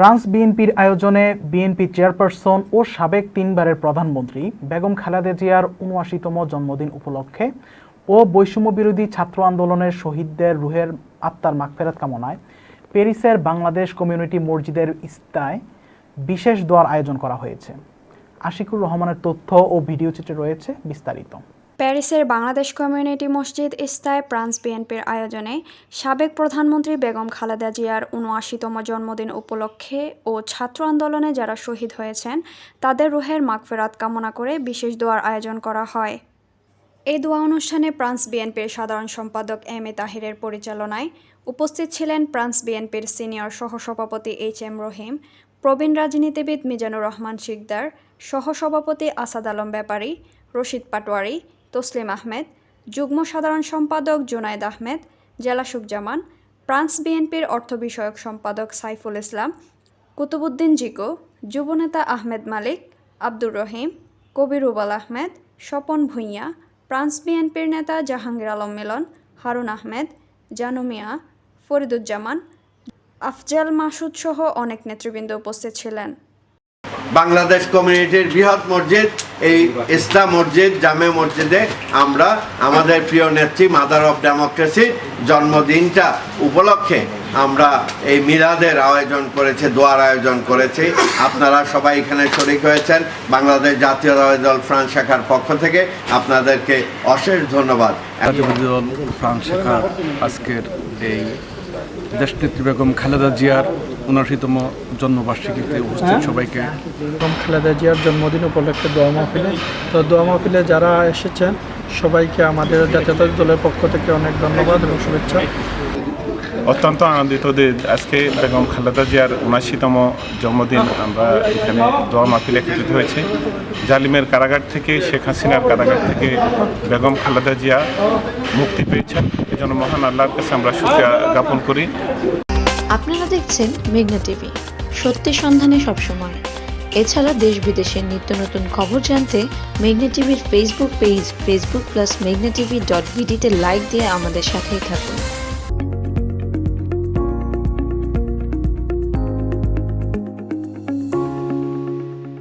France বিএনপির আয়োজনে BNP chairperson ও সাবেক তিনবারের প্রধানমন্ত্রী বেগম খালেদা জিয়ার উনআশিতম জন্মদিন উপলক্ষে ও বৈষম্য বিরোধী ছাত্র আন্দোলনের শহীদদের রুহের আত্মার মাগফেরাত কামনায় প্যারিসের বাংলাদেশ কমিউনিটি মসজিদের ইস্তায় বিশেষ দোয়ার আয়োজন করা হয়েছে। আশিকুর রহমানের তথ্য ও ভিডিও চিত্রে রয়েছে বিস্তারিত। প্যারিসের বাংলাদেশ কমিউনিটি মসজিদ ইস্তায় ফ্রান্স বিএনপির আয়োজনে সাবেক প্রধানমন্ত্রী বেগম খালেদা জিয়ার উনআশিতম জন্মদিন উপলক্ষে ও ছাত্র আন্দোলনে যারা শহীদ হয়েছেন, তাদের রুহের মাগফেরাত কামনা করে বিশেষ দোয়ার আয়োজন করা হয়। এই দোয়া অনুষ্ঠানে ফ্রান্স বিএনপির সাধারণ সম্পাদক এম এ তাহিরের পরিচালনায় উপস্থিত ছিলেন ফ্রান্স বিএনপির সিনিয়র সহসভাপতি এইচ এম রহিম, প্রবীণ রাজনীতিবিদ মিজানুর রহমান শিকদার, সহসভাপতি আসাদ আলম ব্যাপারী, রশিদ পাটোয়ারি তসলিম আহমেদ, যুগ্ম সাধারণ সম্পাদক জুনায়েদ আহমেদ জেলাসুকজামান ফ্রান্স বিএনপির অর্থ বিষয়ক সম্পাদক সাইফুল ইসলাম কুতুবুদ্দিন জিকো, যুবনেতা আহমেদ মালিক, আব্দুর রহিম, কবির রুবাল আহমেদ, স্বপন ভূঁইয়া ফ্রান্স বিএনপির নেতা জাহাঙ্গীর আলম মিলন, হারুন আহমেদ, জানু মিয়া, ফরিদুজ্জামান, আফজাল মাসুদ সহ অনেক নেতৃবৃন্দ উপস্থিত ছিলেন। বাংলাদেশ কমিউনিটির বৃহৎ মসজিদ এই ইসলাম মসজিদ, জামে মসজিদে আমরা আমাদের প্রিয় নেত্রী মাদার অফ ডেমোক্রেসির জন্মদিনটা উপলক্ষে আমরা এই মিলাদের আয়োজন করেছে, দোয়ার আয়োজন করেছি। আপনারা সবাই এখানে শরিক হয়েছেন। বাংলাদেশ জাতীয়তাবাদী দল ফ্রান্স শাখার পক্ষ থেকে আপনাদেরকে অশেষ ধন্যবাদ। ফ্রান্স শাখার আজকের এই দেশনেত্রী বেগম খালেদা জিয়ার উনআশিতম জন্মবার্ষিকীতে উপস্থিত সবাইকে। বেগম খালেদা জিয়ার জন্মদিন উপলক্ষে দোয়া মাহফিলে। তো দোয়া মাহফিলে যারা এসেছেন সবাইকে আমাদের যাতায়াত দলের পক্ষ থেকে অনেক ধন্যবাদ এবং শুভেচ্ছা। অত্যন্ত আনন্দিত যে আজকে বেগম খালেদা জিয়ার উনাশিতম জন্মদিন। আমরা এখানে দোয়া মাহফিল একত্রিত হয়েছি। জালিমের কারাগার থেকে, শেখ হাসিনার কারাগার থেকে বেগম খালেদা জিয়া মুক্তি পেয়েছেন। এজন্য মহান আল্লাহর কাছে আমরা সুক্রিয়া জ্ঞাপন করি। আপনারা দেখছেন মেঘনা টিভি। সত্যি সন্ধানে সবসময়। এছাড়া দেশ বিদেশের নিত্য নতুন খবর জানতে মেঘনা টিভির ফেসবুক পেজ ফেসবুক প্লাস মেঘনা টিভি ডট বিডিতে লাইক দিয়ে আমাদের সাথেই থাকুন।